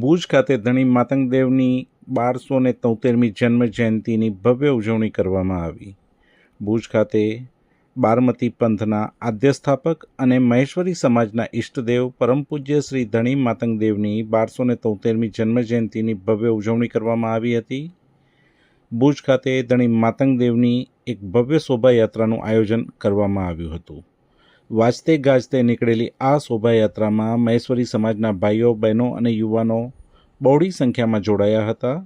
ભુજ ખાતે ધણી માતંગદેવની બારસો ને તોતેરમી જન્મ જયંતિની ભવ્ય ઉજવણી કરવામાં આવી. ભુજ ખાતે બારમતી પંથના આદ્યસ્થાપક અને મહેશ્વરી સમાજના ઈષ્ટદેવ પરમ પૂજ્ય શ્રી ધણી માતંગદેવની બારસો ને તોતેરમી જન્મ જયંતિની ભવ્ય ઉજવણી કરવામાં આવી હતી. ભુજ ખાતે ધણી માતંગદેવની એક ભવ્ય શોભાયાત્રાનું આયોજન કરવામાં આવ્યું હતું. વાજતે ગાજતે નીકળેલી આ શોભાયાત્રામાં મહેશ્વરી સમાજના ભાઈઓ, બહેનો અને યુવાનો બહોળી સંખ્યામાં જોડાયા હતા.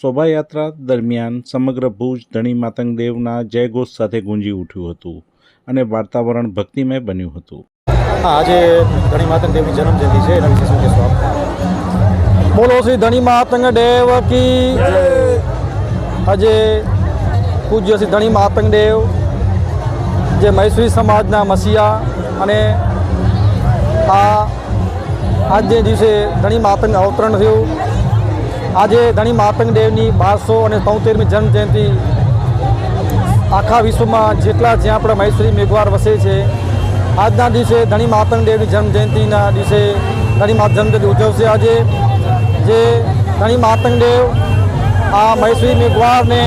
શોભાયાત્રા દરમિયાન સમગ્ર ભુજ ધણી માતંગદેવના જયઘોષ સાથે ગુંજી ઉઠ્યું હતું અને વાતાવરણ ભક્તિમય બન્યું હતું. આજે ધણી માતંગદેવની જન્મજયંતિ જન્મ જયંતિ છે, એના વિશે શું કહેશો બોલો શ્રી ધણી માતંગ દેવ કી આજે પૂજ્ય શ્રી ધણી માતંગ દેવ જે મૈસૂરી સમાજના મસીહા અને આ આજને દિવસે ધણી માતંગ અવતરણ થયું. આજે ધણી માતંગ દેવની બારસો અને તોતેરમી જન્મ જયંતિ આખા વિશ્વમાં જેટલા જ્યાં આપણે મૈસૂરી મેઘવાર વસે છે, આજના દિવસે ધણી માતંગ દેવની જન્મજયંતિના દિવસે ધણી માત જન્મજયંતિ ઉજવશે. આજે જે ધણી માતંગ દેવ આ મૈસૂરી મેઘવારને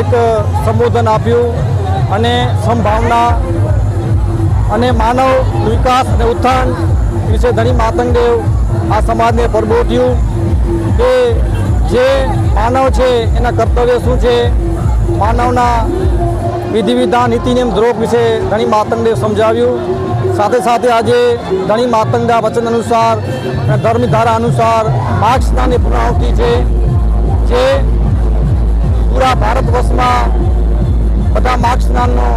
એક સંબોધન આપ્યું. અને સંભાવના અને માનવ વિકાસ અને ઉત્થાન વિશે ધણી માતંગદેવ આ સમાજને પ્રબોધ્યું કે જે માનવ છે, એના કર્તવ્ય શું છે? માનવના વિધિ વિધાન, નીતિ નિયમ વિશે ધણી માતંગદેવ સમજાવ્યું. સાથે સાથે આજે ધણી માતંગના વચન અનુસાર અને ધર્મની ધારા અનુસાર માર્ગ સ્થાનની પુનરાવૃત્તિ છે, જે પૂરા ભારત વર્ષમાં બધા માર્ગ સ્નાનનો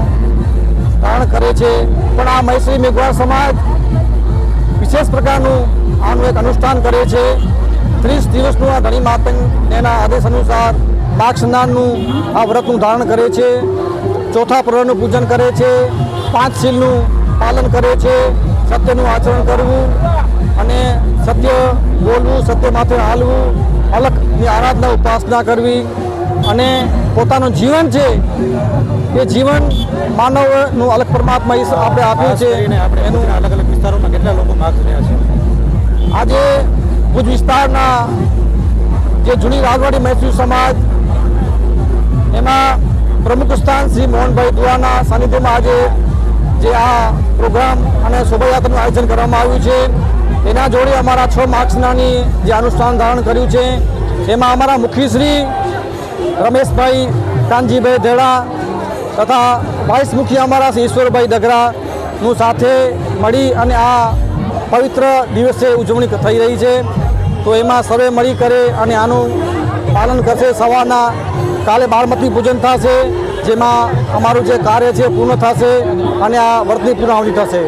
ધારણ કરે છે. પણ આ મૈસરી મેઘવાળ સમાજ વિશેષ પ્રકારનું આનું એક અનુષ્ઠાન કરે છે. ત્રીસ દિવસનું આ ધણી માતંગના આદેશ અનુસાર માર્ગ સ્નાનનું આ વ્રતનું ધારણ કરે છે. ચોથા પ્રહરનું પૂજન કરે છે. પાંચ શીલનું પાલન કરે છે. સત્યનું આચરણ કરવું અને સત્ય બોલવું, સત્ય માથે હાલવું, અલગની આરાધના, ઉપાસના કરવી અને પોતાનું જીવન છે એ જીવન માનવનું અલગ પરમાત્મા આપણે આપ્યું છે. એનું અલગ અલગ વિસ્તારોમાં કેટલા લોકો ભાગ રહ્યા છે? આજે ભુજ વિસ્તારના જે જૂની રાજવાડી મહેસૂલ સમાજ એમાં પ્રમુખ સ્થાન શ્રી મોહનભાઈ દુવાના સાનિધ્યમાં આજે જે આ પ્રોગ્રામ અને શોભાયાત્રાનું આયોજન કરવામાં આવ્યું છે એના જોડે અમારા છ માર્ક્સનાની જે અનુષ્ઠાન ધારણ કર્યું છે એમાં અમારા મુખીશ્રી રમેશભાઈ, કાનજીભાઈ ધેડા તથા વાઇસ મુખી અમારા શ્રી ઈશ્વરભાઈ ડગરાનું સાથે મળી અને આ પવિત્ર દિવસે ઉજવણી થઈ રહી છે. તો એમાં સર્વે મળી કરે અને આનું પાલન કરશે. સવારના કાલે બાળમતી પૂજન થશે, જેમાં અમારું જે કાર્ય છે પૂર્ણ થશે અને આ વ્રતની પૂર્ણાવધિ થશે.